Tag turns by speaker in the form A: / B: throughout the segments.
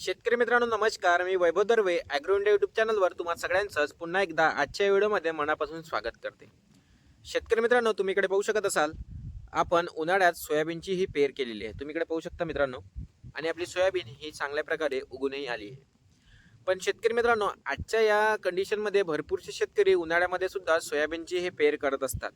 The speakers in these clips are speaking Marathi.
A: शेतकरी मित्रांनो नमस्कार. मी Vaibhav Darve agro India YouTube चॅनलवर तुम्हा सगळ्यांचंच पुन्हा एकदा आजच्या व्हिडिओमध्ये मनापासून स्वागत करते. शेतकरी मित्रांनो तुम्ही इकडे पाहू शकत असाल आपण उन्हाळ्यात सोयाबीनची ही पेर केलेली आहे. तुम्ही इकडे पाहू शकता मित्रांनो आणि आपली सोयाबीन ही चांगल्या प्रकारे उगूनही आली आहे. पण शेतकरी मित्रांनो आजच्या या कंडिशनमध्ये भरपूरसे शेतकरी उन्हाळ्यामध्ये सुद्धा सोयाबीनची हे पेर करत असतात.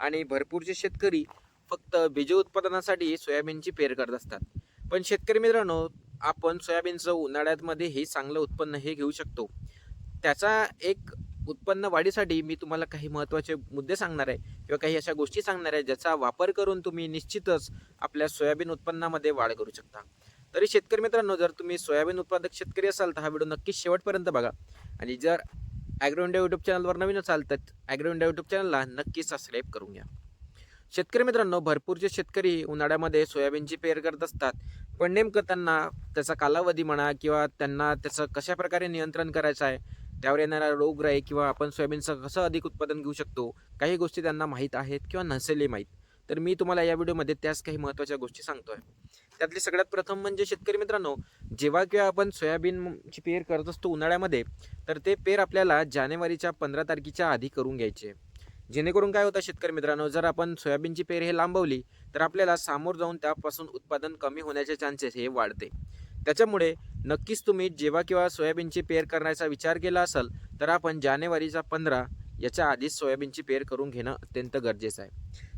A: आणि भरपूरसे शेतकरी फक्त बीज उत्पादनासाठी सोयाबीनची पेर करत असतात. पण शेतकरी मित्रांनो आपण सोयाबीनचं उन्हाळ्यामध्ये हे चांगलं उत्पन्न हे घेऊ शकतो. त्याचा एक उत्पन्न वाढीसाठी मी तुम्हाला काही महत्त्वाचे मुद्दे सांगणार आहे किंवा काही अशा गोष्टी सांगणार आहे ज्याचा वापर करून तुम्ही निश्चितच आपल्या सोयाबीन उत्पन्नामध्ये वाढ करू शकता. तरी शेतकरी मित्रांनो जर तुम्ही सोयाबीन उत्पादक शेतकरी असाल तर हा व्हिडिओ नक्कीच शेवटपर्यंत बघा. आणि जर ॲग्रो इंडिया यूट्यूब चॅनलवर नवीन असाल तर ॲग्रो इंडिया यूट्यूब चॅनलला नक्की सबस्क्राईब करून घ्या. शेतकरी मित्रांनो भरपूरचे शेतकरी उन्हाळ्यामध्ये सोयाबीनची पेर करत असतात पण नेमकं त्यांना त्याचा कालावधी म्हणा किंवा त्यांना त्याचं कशा प्रकारे नियंत्रण करायचं आहे त्यावर येणारा रोगराई किंवा आपण सोयाबीनचं कसं अधिक उत्पादन घेऊ शकतो काही गोष्टी त्यांना माहीत आहेत किंवा नसेलही माहीत. तर मी तुम्हाला या व्हिडिओमध्ये त्याच काही महत्त्वाच्या गोष्टी सांगतोय. त्यातली सगळ्यात प्रथम म्हणजे शेतकरी मित्रांनो जेव्हा किंवा आपण सोयाबीनची पेर करत असतो उन्हाळ्यामध्ये तर ते पेर आपल्याला जानेवारीच्या पंधरा तारखेच्या आधी करून घ्यायचे. जेणेकरून काय होतं शेतकरी मित्रांनो जर आपण सोयाबीनची पेर हे लांबवली तर आपल्याला सामोर जाऊन त्यापासून उत्पादन कमी होण्याचे चान्सेस हे वाढते. त्याच्यामुळे नक्कीच तुम्ही जेव्हा किंवा सोयाबीनची पेर करण्याचा विचार केला असेल तर आपण जानेवारीचा पंधरा याच्या आधीच सोयाबीनची पेर करून घेणं अत्यंत गरजेचं आहे.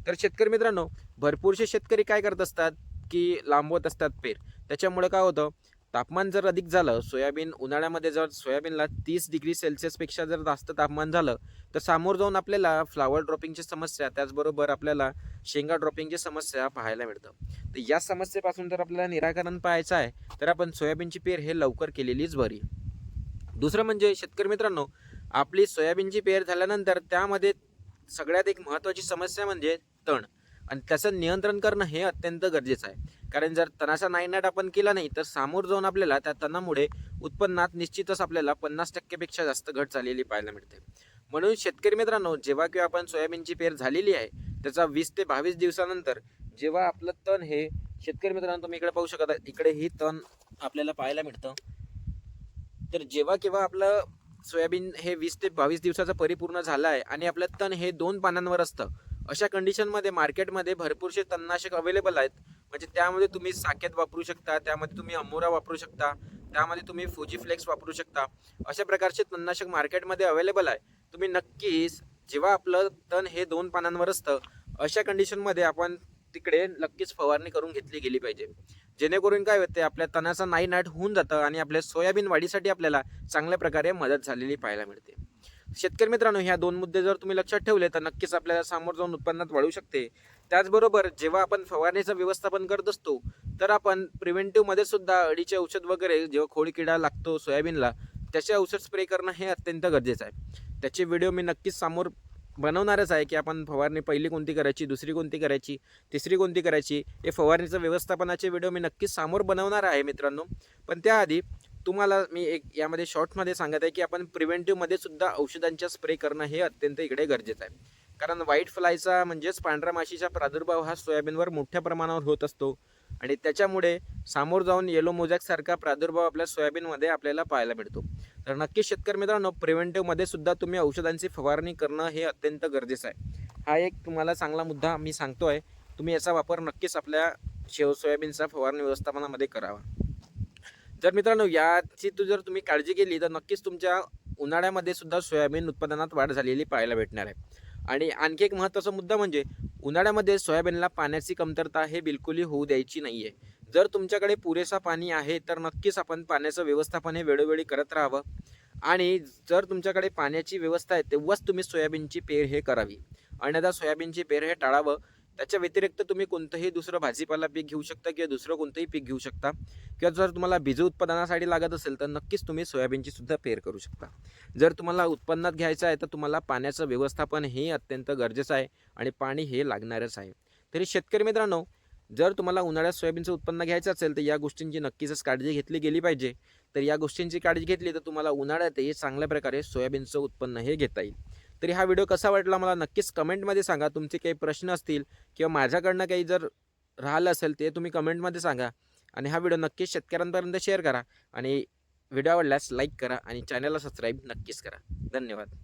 A: तर शेतकरी मित्रांनो भरपूरसे शेतकरी काय करत असतात की लांबवत असतात पेर. त्याच्यामुळे काय होतं तापमान जर अधिक झालं सोयाबीन उन्हाळ्यामध्ये जर सोयाबीनला तीस डिग्री सेल्सिअसपेक्षा जर जास्त तापमान झालं तर सामोर जाऊन आपल्याला फ्लावर ड्रॉपिंगची समस्या त्याचबरोबर आपल्याला शेंगा ड्रॉपिंगची समस्या पाहायला मिळतं. तर या समस्येपासून जर आपल्याला निराकरण पाहायचं आहे तर आपण सोयाबीनची पेर हे लवकर केलेलीच बरी. दुसरं म्हणजे शेतकरी मित्रांनो आपली सोयाबीनची पेर झाल्यानंतर त्यामध्ये सगळ्यात एक महत्त्वाची समस्या म्हणजे तण. आणि त्याचं नियंत्रण करणं हे अत्यंत गरजेचं आहे. कारण जर तणाचा नायनाट आपण केला नाही तर सामोर जाऊन आपल्याला त्या तणामुळे उत्पन्नात निश्चितच आपल्याला पन्नास टक्केपेक्षा जास्त घट झालेली पाहायला मिळते. म्हणून शेतकरी मित्रांनो जेव्हा किंवा आपण सोयाबीनची पेर झालेली आहे त्याचा वीस ते बावीस दिवसानंतर जेव्हा आपलं तण हे शेतकरी मित्रांनो तुम्ही इकडे पाहू शकता इकडे ही तण आपल्याला पाहायला मिळतं. तर जेव्हा केव्हा आपलं सोयाबीन हे वीस ते बावीस दिवसाचं परिपूर्ण झालं आहे आणि आपलं तण हे दोन पानांवर असतं अशा कंडिशनमध्ये मार्केटमध्ये भरपूरसे तणनाशक अवेलेबल आहेत. म्हणजे त्यामध्ये तुम्ही साकेत वापरू शकता त्यामध्ये तुम्ही अमोरा वापरू शकता त्यामध्ये तुम्ही फुजी फ्लेक्स वापरू शकता. अशा प्रकारचे तणनाशक मार्केटमध्ये अवेलेबल आहे. तुम्ही नक्कीच जेव्हा आपलं तण हे दोन पानांवर असतं अशा कंडिशनमध्ये आपण तिकडे नक्कीच फवारणी करून घेतली गेली पाहिजे. जेणेकरून काय होते आपल्या तणाचा नाईनाट होऊन जातं आणि आपल्या सोयाबीन वाढीसाठी आपल्याला चांगल्या प्रकारे मदत झालेली पाहायला मिळते. शेतकरी मित्रांनो ह्या दोन मुद्दे जर तुम्ही लक्षात ठेवले तर नक्कीच आपल्याला सामोर जाऊन उत्पन्नात वाढू शकते. त्याचबरोबर जेव्हा आपण फवारणीचं व्यवस्थापन करत असतो तर आपण प्रिव्हेंटिव्हमध्ये सुद्धा अडीचे औषध वगैरे जेव्हा खोडकिडा लागतो सोयाबीनला त्याचे औषध स्प्रे करणं हे अत्यंत गरजेचं आहे. त्याचे व्हिडिओ मी नक्कीच समोर बनवणारच आहे की आपण फवारणी पहिली कोणती करायची दुसरी कोणती करायची तिसरी कोणती करायची हे फवारणीचं व्यवस्थापनाचे व्हिडिओ मी नक्कीच समोर बनवणार आहे मित्रांनो. पण त्याआधी तुम्हाला मी एक यामध्ये शॉर्टमध्ये सांगत आहे की आपण प्रिव्हेंटिव्हमध्ये सुद्धा औषधांच्या स्प्रे करणं हे अत्यंत इकडे गरजेचं आहे. कारण व्हाईट फ्लायचा म्हणजेच पांढऱ्या माशीचा प्रादुर्भाव हा सोयाबीनवर मोठ्या प्रमाणावर होत असतो. आणि त्याच्यामुळे सामोर जाऊन येलो मोजॅकसारखा प्रादुर्भाव आपल्या सोयाबीनमध्ये आपल्याला पाहायला मिळतो. तर नक्कीच शेतकरी मित्रांनो प्रिव्हेंटिव्हमध्ये सुद्धा तुम्ही औषधांची फवारणी करणं हे अत्यंत गरजेचं आहे. हा एक तुम्हाला चांगला मुद्दा मी सांगतो आहे तुम्ही याचा वापर नक्कीच आपल्या शेव सोयाबीनचा फवारणी व्यवस्थापनामध्ये करावा. जर मित्रांनो याची तू जर तुम्ही काळजी केली तर नक्कीच तुमच्या उन्हाळ्यामध्ये सुद्धा सोयाबीन उत्पादनात वाढ झालेली पाहायला भेटणार आहे. आणि आणखी एक महत्त्वाचा मुद्दा म्हणजे उन्हाळ्यामध्ये सोयाबीनला पाण्याची कमतरता हे बिलकुलही होऊ द्यायची नाही आहे जर तुमच्याकडे पुरेसा पाणी आहे तर नक्कीच आपण पाण्याचं व्यवस्थापन हे वेळोवेळी करत राहावं. आणि जर तुमच्याकडे पाण्याची व्यवस्था आहे तेव्हाच तुम्ही सोयाबीनची पेर हे करावी. अन्यथा सोयाबीनची पेर हे टाळावं. त्याच्या व्यतिरिक्त तुम्ही कोणतंही दुसरं भाजीपाला पीक घेऊ शकता किंवा दुसरं कोणतंही पीक घेऊ शकता. किंवा जर तुम्हाला बीज उत्पादनासाठी लागत असेल तर नक्कीच तुम्ही सोयाबीनची सुद्धा पेर करू शकता. जर तुम्हाला उत्पन्नात घ्यायचं आहे तर तुम्हाला पाण्याचं व्यवस्थापन हे अत्यंत गरजेचं आहे आणि पाणी हे लागणारच आहे. तरी शेतकरी मित्रांनो जर तुम्हाला उन्हाळ्यात सोयाबीनचं उत्पन्न घ्यायचं असेल तर या गोष्टींची नक्कीच काळजी घेतली गेली पाहिजे. तर या गोष्टींची काळजी घेतली तर तुम्हाला उन्हाळ्यातही चांगल्या प्रकारे सोयाबीनचं उत्पन्न हे घेता येईल. तरी हा व्हिडिओ कसा वाटला मला नक्कीच कमेंटमध्ये सांगा. तुमचे काही प्रश्न असतील किंवा माझ्याकडनं काही जर राहिलं असेल ते तुम्ही कमेंटमध्ये सांगा. आणि हा व्हिडिओ नक्कीच शेतकऱ्यांपर्यंत शेअर करा आणि व्हिडिओ आवडल्यास लाईक करा आणि चॅनलला सबस्क्राईब नक्कीच करा. धन्यवाद.